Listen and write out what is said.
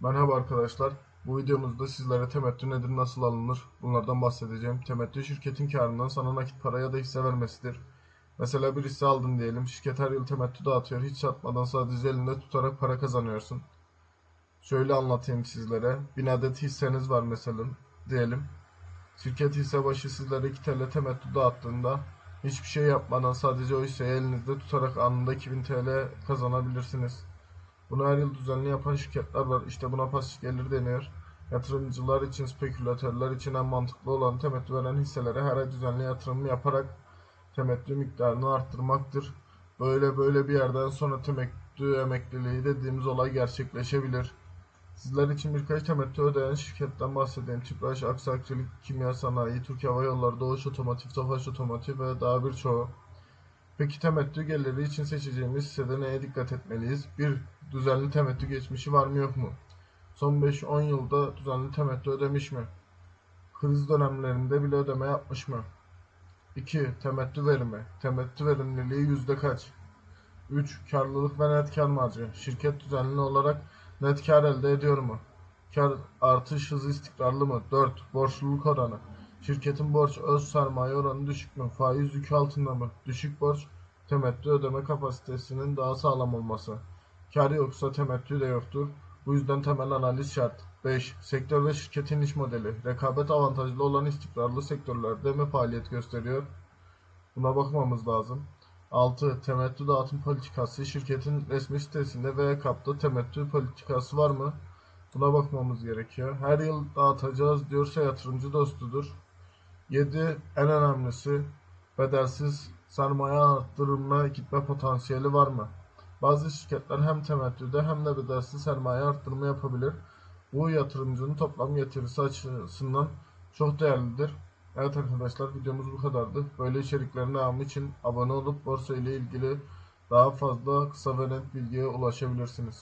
Merhaba arkadaşlar. Bu videomuzda sizlere temettü nedir, nasıl alınır bunlardan bahsedeceğim. Temettü şirketin karından sana nakit para ya da hisse vermesidir. Mesela bir hisse aldın diyelim. Şirket her yıl temettü dağıtıyor. Hiç satmadan sadece elinde tutarak para kazanıyorsun. Şöyle anlatayım sizlere. 1000 adet hisseniz var mesela diyelim. Şirket hisse başı sizlere 2 TL temettü dağıttığında hiçbir şey yapmadan sadece o hisseyi elinizde tutarak anında 2000 TL kazanabilirsiniz. Bunu her yıl düzenli yapan şirketler var. İşte buna pasif gelir deniyor. Yatırımcılar için, spekülatörler için en mantıklı olan temettü veren hisselere her ay düzenli yatırım yaparak temettü miktarını arttırmaktır. Böyle böyle bir yerden sonra temettü emekliliği dediğimiz olay gerçekleşebilir. Sizler için birkaç temettü ödeyen şirketten bahsedeyim. Tüpraş, Aksakçılık, Kimya Sanayi, Türk Hava Yolları, Doğuş Otomotiv, Tofaş Otomotiv ve daha birçoğu. Peki temettü geliri için seçeceğimiz hissede neye dikkat etmeliyiz? 1. Düzenli temettü geçmişi var mı yok mu? Son 5-10 yılda düzenli temettü ödemiş mi? Kriz dönemlerinde bile ödeme yapmış mı? 2. Temettü verimi. Temettü verimliliği yüzde kaç? 3. Karlılık ve net kar marjı. Şirket düzenli olarak net kar elde ediyor mu? Kar artış hızı istikrarlı mı? 4. Borçluluk oranı. Şirketin borç öz sermaye oranı düşük mü? Faiz yükü altında mı? Düşük borç temettü ödeme kapasitesinin daha sağlam olması. Kar yoksa temettü de yoktur. Bu yüzden temel analiz şart. 5. Sektör ve şirketin iş modeli. Rekabet avantajlı olan istikrarlı sektörlerde mi faaliyet gösteriyor? Buna bakmamız lazım. 6. Temettü dağıtım politikası. Şirketin resmi sitesinde veya kapta temettü politikası var mı? Buna bakmamız gerekiyor. Her yıl dağıtacağız diyorsa yatırımcı dostudur. 7. En önemlisi bedelsiz sermaye arttırımına gitme potansiyeli var mı? Bazı şirketler hem temettüde hem de bedelsiz sermaye arttırımı yapabilir. Bu yatırımcının toplam getirisi açısından çok değerlidir. Evet arkadaşlar videomuz bu kadardı. Böyle içeriklerin devamı için abone olup borsa ile ilgili daha fazla kısa ve net bilgiye ulaşabilirsiniz.